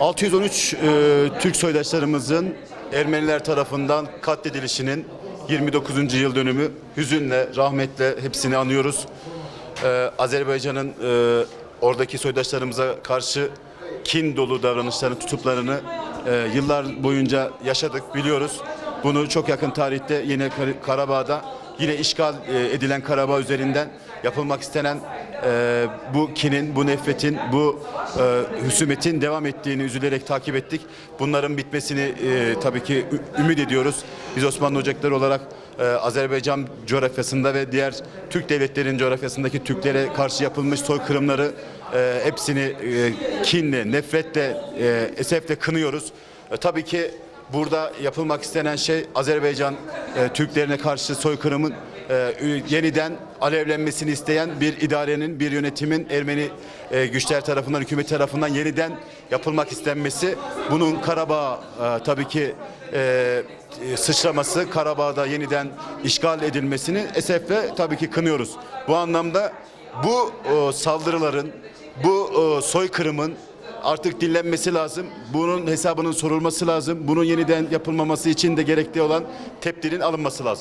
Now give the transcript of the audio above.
613 e, Türk soydaşlarımızın Ermeniler tarafından katledilişinin 29. yıl dönümü hüzünle, rahmetle hepsini anıyoruz. E, Azerbaycan'ın e, oradaki soydaşlarımıza karşı kin dolu davranışlarını, tutuklarını e, yıllar boyunca yaşadık, biliyoruz. Bunu çok yakın tarihte Kar- Karabağ'da yine işgal e, edilen Karabağ üzerinden yapılmak istenen e, bu kinin, bu nefretin, bu e, husumetin devam ettiğini üzülerek takip ettik. Bunların bitmesini e, tabii ki ümit ediyoruz. Biz Osmanlı Ocakları olarak e, Azerbaycan coğrafyasında ve diğer Türk devletlerinin coğrafyasındaki Türklere karşı yapılmış soykırımları e, hepsini e, kinle, nefretle, e, esefle kınıyoruz. E, tabii ki Burada yapılmak istenen şey Azerbaycan e, Türklerine karşı soykırımın e, yeniden alevlenmesini isteyen bir idarenin, bir yönetimin Ermeni e, güçler tarafından, hükümet tarafından yeniden yapılmak istenmesi. Bunun Karabağ e, tabii ki e, e, sıçraması, Karabağ'da yeniden işgal edilmesini esefle tabii ki kınıyoruz. Bu anlamda bu e, saldırıların, bu e, soykırımın artık dinlenmesi lazım. Bunun hesabının sorulması lazım. Bunun yeniden yapılmaması için de gerekli olan tedbirin alınması lazım.